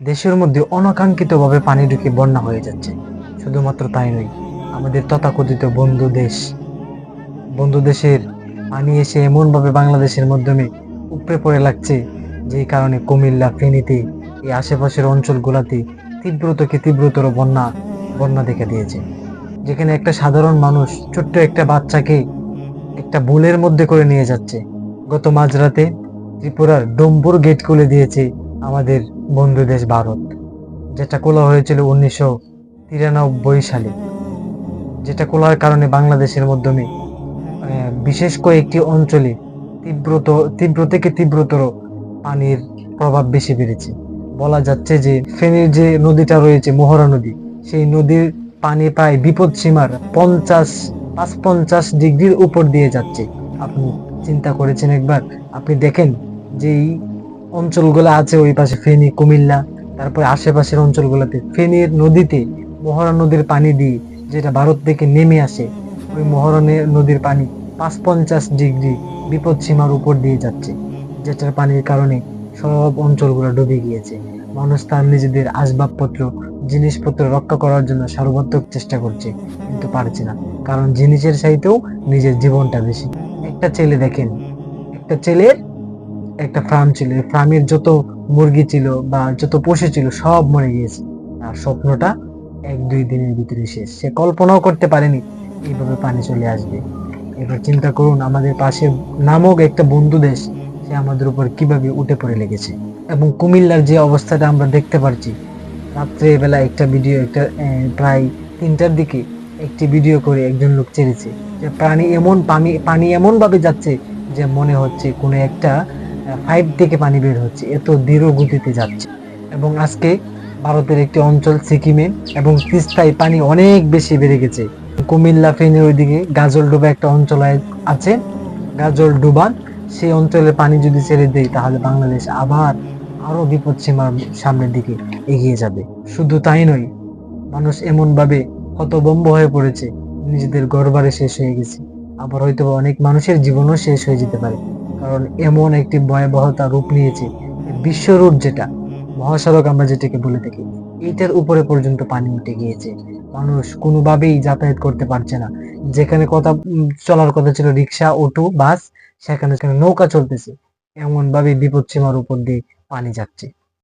দেশের মধ্যে অনাকাঙ্ক্ষিতভাবে পানি ঢুকে বন্যা হয়ে যাচ্ছে। শুধুমাত্র তাই নয়, আমাদের তথাকথিত বন্ধু দেশ। বন্ধু দেশের পানি এসে এমনভাবে বাংলাদেশের মাধ্যমে উপড়ে পড়ে লাগছে, যেই কারণে কুমিল্লা, ফেনীতে, এই আশেপাশের অঞ্চলগুলোতে তীব্র থেকে তীব্রতর বন্যা বন্যা দেখা দিয়েছে। যেখানে একটা সাধারণ মানুষ ছোট্ট একটা বাচ্চাকে একটা বুলের মধ্যে করে নিয়ে যাচ্ছে। গত মাঝরাতে ত্রিপুরার ডম্বুর গেট খুলে দিয়েছে আমাদের বন্ধু দেশ ভারত, যেটা খোলা হয়েছিল উনিশশো তিরানব্বই সালে। যেটা খোলার কারণে বাংলাদেশের মাধ্যমে বিশেষ কয়েকটি অঞ্চলে তীব্রত, তীব্র থেকে তীব্রতর পানির প্রভাব বেশি বেড়েছে। বলা যাচ্ছে যে, ফেনীর যে নদীটা রয়েছে মোহরা নদী, সেই নদীর পানি প্রায় বিপদ সীমার পঞ্চাশ, পাঁচ পঞ্চাশ ডিগ্রির উপর দিয়ে যাচ্ছে। আপনি চিন্তা করেছেন একবার? আপনি দেখেন যে অঞ্চলগুলো আছে, ওই পাশে ফেনী, কুমিল্লা, তারপরে আশেপাশের অঞ্চলগুলোতে। ফেনীর নদীতে মহারা নদীর পানি দিয়ে যেটা ভারত থেকে নেমে আসে। ওই মহারণের নদীর পানি পাঁচ পঞ্চাশ ডিগ্রি বিপদ সীমার উপর দিয়ে যাচ্ছে, যেটার পানির কারণে সব অঞ্চলগুলো ডুবে গিয়েছে। মানুষ তার নিজেদের আসবাবপত্র, জিনিসপত্র রক্ষা করার জন্য সর্বাত্মক চেষ্টা করছে, কিন্তু পারছে না। কারণ জিনিসের চাইতেও নিজের জীবনটা বেশি। একটা ছেলে দেখেন, একটা ছেলের একটা ফার্ম ছিল, এই ফার্মের যত মুরগি ছিল বা যত পশু ছিল সব মরে গিয়েছে। আর স্বপ্নটা এক দুই দিনের ভিতরে শেষ। সে কল্পনাও করতে পারেনি এইভাবে পানি চলে আসবে। এবার চিন্তা করুন, আমাদের পাশে নামক একটা বন্ধু দেশ, সে আমাদের উপর কীভাবে উঠে পড়ে লেগেছে। এবং কুমিল্লার যে অবস্থাটা আমরা দেখতে পারছি রাত্রে বেলা একটা ভিডিও, একটা প্রায় তিনটার দিকে একটি ভিডিও করে একজন লোক ছেড়েছে যে প্রাণী এমন পানি পানি এমন ভাবে যাচ্ছে যে মনে হচ্ছে কোনো একটা ফাইভ থেকে পানি বের হচ্ছে, এত দৃঢ় গতিতে যাচ্ছে। এবং আজকে ভারতের একটি অঞ্চল সিকিমে এবং তিস্তায় পানি অনেক বেশি বেড়ে গেছে। কুমিল্লা ফেনী ওইদিকে গাজলডোবা একটা অঞ্চল আছে গাজলডোবা সেই অঞ্চলের পানি যদি ছেড়ে দেয় তাহলে বাংলাদেশ আবার আরও বিপদ সীমার সামনের দিকে এগিয়ে যাবে। শুধু তাই নয়, মানুষ এমনভাবে হতবম্ব হয়ে পড়েছে, নিজেদের গড়বারে শেষ হয়ে গেছে। আবার হয়তো অনেক মানুষের জীবনও শেষ হয়ে যেতে পারে। কারণ এমন একটি ভয়াবহতা রূপ নিয়েছে বিশ্বরূপ যেটা, মহাসড়ক আমরা যেটাকে বলে থাকি এইটার উপরে পর্যন্ত পানি উঠে গিয়েছে। মানুষ কোনোভাবেই যাতায়াত করতে পারছে না। যেখানে কথা চলার কথা ছিল রিক্সা, অটো, বাস, সেখানে সেখানে নৌকা চলতেছে। এমন ভাবে বিপদ সীমার উপর দিয়ে পানি যাচ্ছে।